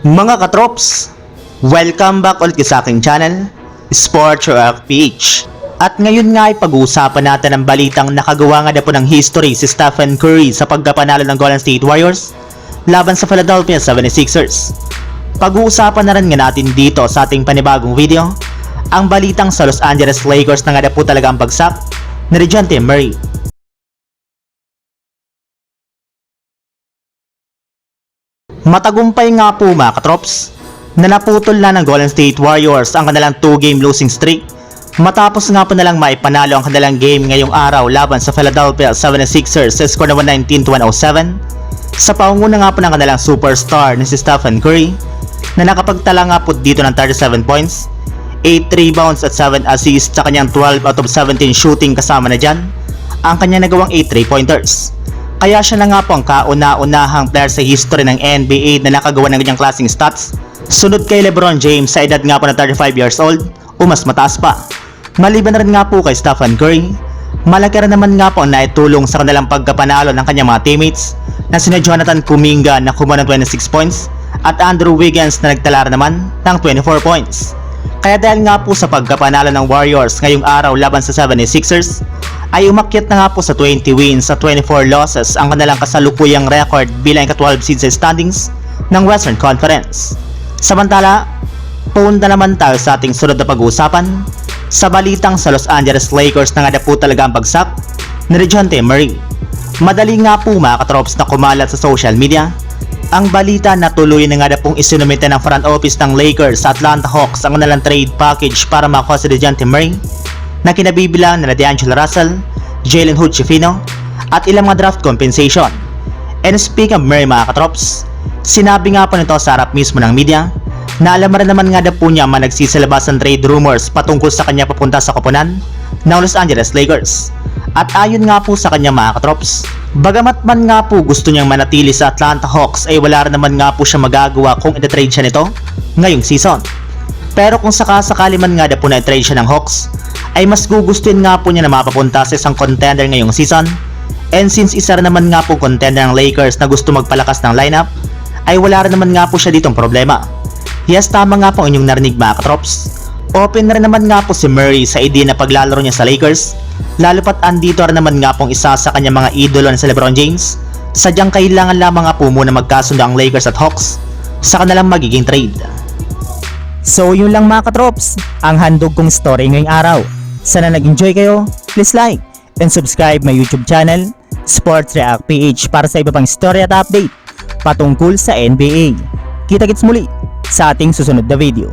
Mga katrops, welcome back ulit sa aking channel, Sports Rock PH. At ngayon nga ay pag-uusapan natin ang balitang nakagawa nga na po ng history si Stephen Curry sa pagkapanalo ng Golden State Warriors laban sa Philadelphia 76ers. Pag-uusapan na rin nga natin dito sa ating panibagong video ang balitang sa Los Angeles Lakers na nga na po talaga ang bagsak ni Regente Murray. Matagumpay nga po mga katrops na naputol na ng Golden State Warriors ang kanilang 2-game losing streak matapos nga po nalang maipanalo ang kanilang game ngayong araw laban sa Philadelphia 76ers sa score na 119-107 sa paunguna nga po ng kanilang superstar na si Stephen Curry na nakapagtala nga po dito ng 37 points 8 rebounds at 7 assists sa kanyang 12 out of 17 shooting kasama na dyan ang kanyang nagawang 8 3-pointers. Kaya siya na nga po ang kauna-unahang player sa history ng NBA na nakagawa ng ganyang klaseng stats. Sunod kay Lebron James sa edad nga po na 35 years old o mas mataas pa. Maliban rin nga po kay Stephen Curry, malaki rin naman nga po ang naitulong sa kanilang pagkapanalo ng kanyang mga teammates na sina Jonathan Kuminga na kumuha ng 26 points at Andrew Wiggins na nagtala naman ng 24 points. Kaya dahil nga po sa pagkapanalo ng Warriors ngayong araw laban sa 76ers, ay umakyat na nga po sa 20 wins sa 24 losses ang kanilang kasalukuyang record bilang ka-12 seed sa standings ng Western Conference. Samantala, punta naman tayo sa ating sunod na pag-uusapan sa balitang sa Los Angeles Lakers na nga na po talaga ang bagsak ni Regente Murray. Madali nga po mga katrops na kumalat sa social media ang balita na tuloy na nga na pong isinumite ng front office ng Lakers sa Atlanta Hawks ang kanilang trade package para makuha si DeJounte Murray na kinabibilang na D'Angelo Russell, Jalen Hood Schifino at ilang mga draft compensation. And speaking of Murray mga katrops, sinabi nga po nito sa harap mismo ng media na alam rin naman nga na po niya man nagsisilabas ng trade rumors patungkol sa kanya papunta sa koponan ng Los Angeles Lakers. At ayon nga po sa kanya mga katrops, bagamat man nga po gusto niyang manatili sa Atlanta Hawks ay wala rin naman nga po siya magagawa kung itatrade siya nito ngayong season. Pero kung sakasakali man nga na po na-trade siya ng Hawks, ay mas gugustuhin nga po niya na mapapunta sa isang contender ngayong season. And since isa rin naman nga po contender ng Lakers na gusto magpalakas ng lineup, ay wala rin naman nga po siya ditong problema. Yes, tama nga po inyong narinig mga katrops. Open rin naman nga po si Murray sa idea na paglalaro niya sa Lakers, lalo pat andito rin naman nga pong isa sa kanyang mga idolo na si Lebron James. Sadyang kailangan lamang nga po muna magkasundo ang Lakers at Hawks sa kanilang magiging trade. So yun lang mga katrops, ang handog kong story ngayong araw. Sana nag-enjoy kayo, please like and subscribe my YouTube channel, Sports React PH para sa iba pang story at update patungkol sa NBA. Kita-kits muli sa ating susunod na video.